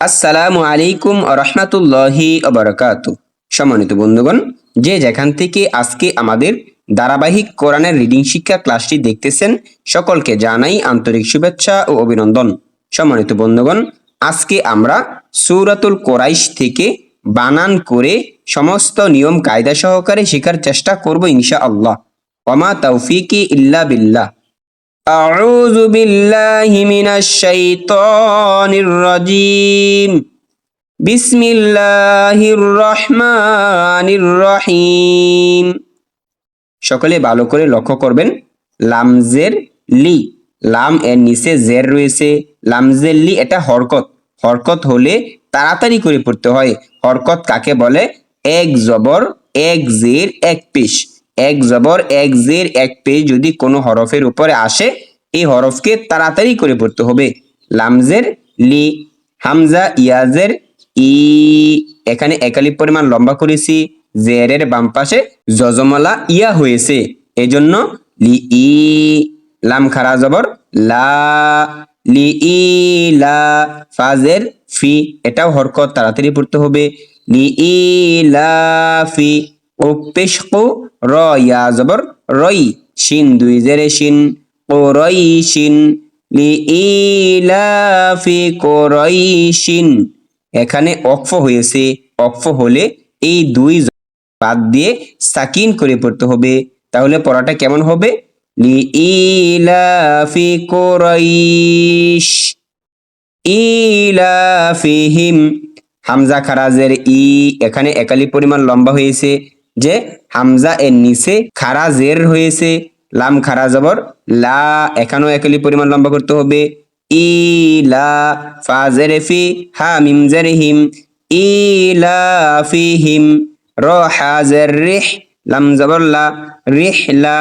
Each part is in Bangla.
আসসালামু আলাইকুম রহমাতুল্লাহি অবরাকাত সম্মানিত বন্ধুগণ, যে যেখান থেকে আজকে আমাদের ধারাবাহিক কোরআনের রিডিং শিক্ষা ক্লাসটি দেখতেছেন, সকলকে জানাই আন্তরিক শুভেচ্ছা ও অভিনন্দন। সম্মানিত বন্ধুগণ, আজকে আমরা সূরাতুল কোরাইশ থেকে বানান করে সমস্ত নিয়ম কায়দা সহকারে শেখার চেষ্টা করব ইনশা আল্লাহ ওমা তৌফিকি ইল্লা বিল্লাহ। أعوذ بالله من الشيطان الرجيم بسم الله الرحمن الرحيم সকলে ভালো করে লক্ষ্য করবেন লামজের লি লাম এর নিচে জের রয়েছে লামজের লি এটা হরকত হরকত হলে তাড়াতাড়ি করে পড়তে হয় হরকত কাকে বলে এক জবর এক জের এক পেশ এক জবর, এক জের, এক পেশ যদি কোনো হরফের উপরে আসে, এই হরফকে তাড়াতাড়ি করে পড়তে হবে। লামজের, লি, হামজা, ইয়াজের, ই, এখানে একালি পরিমাণ লম্বা করেছি, জেরের বাম পাশে জজমলা, ইয়া হয়েছে। এজন্য লি, ই, লাম খারা জবর, লা, লি, ই, লা, ফাজের, ফি, এটাও হরকত তাড়াতাড়ি পড়তে হবে। লি, ই, লা, ফি, ও পেশকু র ইয়া জবর রই, শিন, দুই জেরে শিন। ও রই শিন লি ই লা ফি কোরাইশিন এখানে অক্ফ হয়েছে। অক্ফ হলে এই দুই বাদ দিয়ে সাকিন করে পড়তে হবে। তাহলে পড়াটা কেমন হবে? লি ইলাফি কোরাইশ ইলাফিহিম। হামজা খারাজের ই এখানে একালি পরিমাণ লম্বা হয়েছে। যে হামজা এর নিচে খারাজের হয়েছে। লাম খারা জবর, লা এখানেও একালি পরিমাণ লম্বা করতে হবে। ইলা ফাজের ফি হা, মিম, জের, হিম। ইলাফিহিম র হাজের রিহ, লাম, জবর, লা রিহলা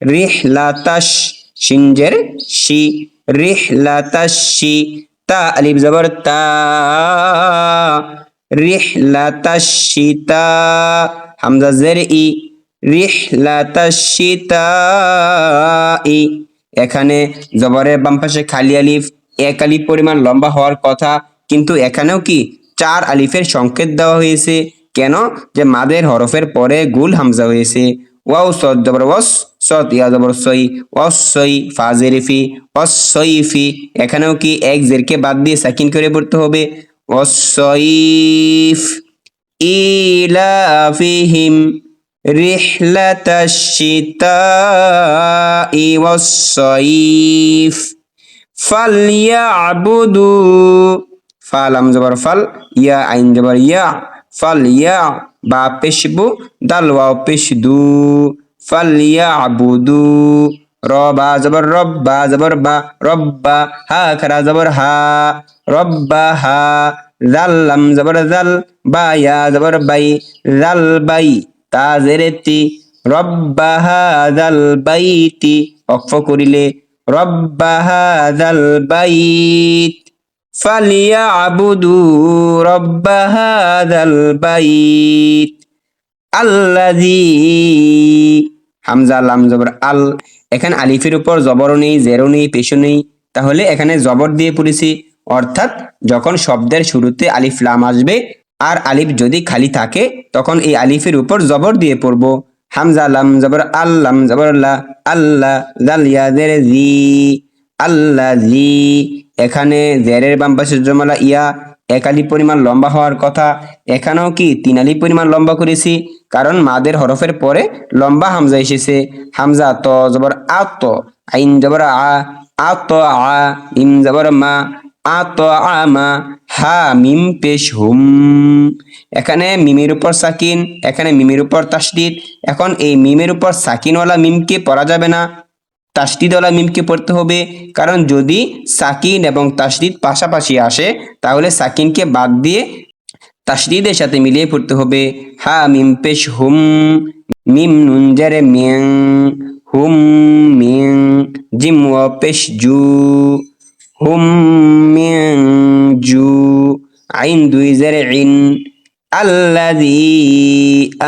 রিহলাতাশ সিনজের শি। রিহলাতাশি তা, আলিফ, জবর, তা। রিহলাতাশিতা হামজা জের ই রিহলাতাশিতা ই এখানে জবরের বাম পাশে খালি আলিফ, এক আলিফ পরিমাণ লম্বা হওয়ার কথা, কিন্তু এখানেও কি চার আলিফের সংকেত দেওয়া হয়েছে? কেন? যে মাদের হরফের পরে গুল হামজা হয়েছে। ওয়াও সদ জবর, ওয়াস ইয়া জবর সই, ওয়াস সই ফি, ওয়াস সই ফি। এখানেও কি এক জেরকে বাদ দিয়ে সাকিন করে পড়তে হবে? والصيف إيلافهم رحلة الشتاء والصيف فليعبدوا فالم زبر فل يا عين زبر يا فل يا با بشبو دلوا بشدو فليعبدوا রবা জবর রব্বা জবর, বা রব্বা হা, খারা, জবর, হা রব্বা হা জাল্লাম জবর, জাল বায়া জবর, বাই, জাল, বাই, তা জেরেতি রব্বা হাজাল বাইতি অক্ষ করিলে রব্বা হাজাল বাইত ফালিয়া আবুদু রব্বা হাজাল বাইত আল্লাযী হামজা, লাম, জবর, আল। এখানে আলিফের উপর জবরও নেই, জেরো নেই পেশও নেই। তাহলে এখানে জবর দিয়ে পড়েছি। অর্থাৎ যখন শব্দের শুরুতে আলিফ, লাম আসবে আর আলিফ যদি খালি থাকে, তখন এই আলিফের উপর জবর দিয়ে পড়ব। হামজা, লাম, জবর আল্লাম জবর আল্লাহ জাল জেরে, জি আল্লাহ জি। এখানে জেরের বাম পাশে জমালা ইয়া। এক আলি পরিমাণ লম্বা হওয়ার কথা। এখানেও কি তিন আলি পরিমাণ লম্বা করেছি? কারণ মাদের হরফের পরে লম্বা হামজা এসেছে। হামজা ত, জবর আ, ত, আইন জবর আ আ, ত, আ, ইম জবর মা, আ, ত আমা হা, মিম, পেশ, হুম। এখানে মিমের উপর সাকিন, এখানে মিমের উপর তাসদিদ এখন এই মিমের উপর সাকিনওয়ালা মিমকে পড়া যাবে না। তাসদিদওয়ালা মিমকে পড়তে হবে। কারণ যদি সাকিন এবং তাসদিদ পাশাপাশি আসে, তাহলে সাকিনকে বাদ দিয়ে তাসদিদের সাথে মিলিয়ে পড়তে হবে। হা মিম পেশ হুম, মিম নুন নুনজারে মিং হুম মিং জিম ও পেশ জু, হুম মিং জু, আইন দুই জারে ইন, আল্লাযী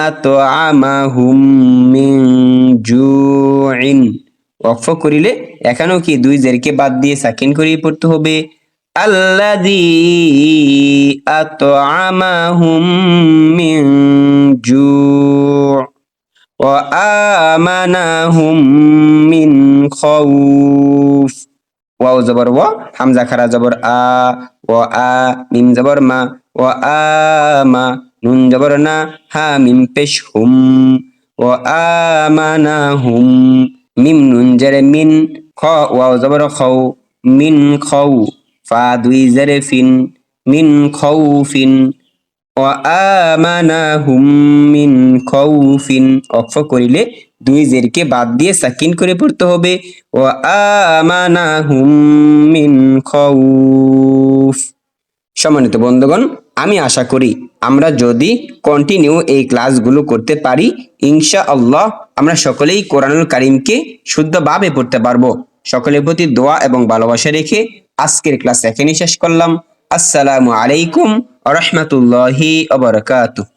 আতআমাহুম মিন জুইন। ওয়াকফ করিলে এখানেও কি দুই জেরকে বাদ দিয়ে সাকিন করিয়ে পড়তে হবে? আল্লাদি আতআমাহুম মিন জু ওয়া আমানাহুম মিন খাউফ। ওয়াও জবর ওয়া, হামজা খারা জবর আ, ওয়া আ, মিম জবর মা, ওয়া আমা নুন জবর না, হা, মিম পেশ হুম, ওয়া আমানাহুম মিম নুন জেরে মিন, খ ওয়াও জবর খৌ মিন খৌ ফা দুই জেরে ফিন, মিন খৌ ফিন ও আমানাহুম মিন খৌফিন অক্ষ করিলে দুই জেরকে বাদ দিয়ে সাকিন করে পড়তে হবে। ও আমানাহুম মিন খৌফ সম্মানিত বন্ধুগণ, আমি আশা করি আমরা যদি কন্টিনিউ এই ক্লাসগুলো করতে পারি ইনশা আল্লাহ আমরা সকলেই কোরআনুল কারিমকে শুদ্ধভাবে পড়তে পারব। সকলের প্রতি দোয়া এবং ভালোবাসা রেখে আজকের ক্লাস এখানেই শেষ করলাম। আসসালামু আলাইকুম রহমতুল্লাহি আবরকাতুহ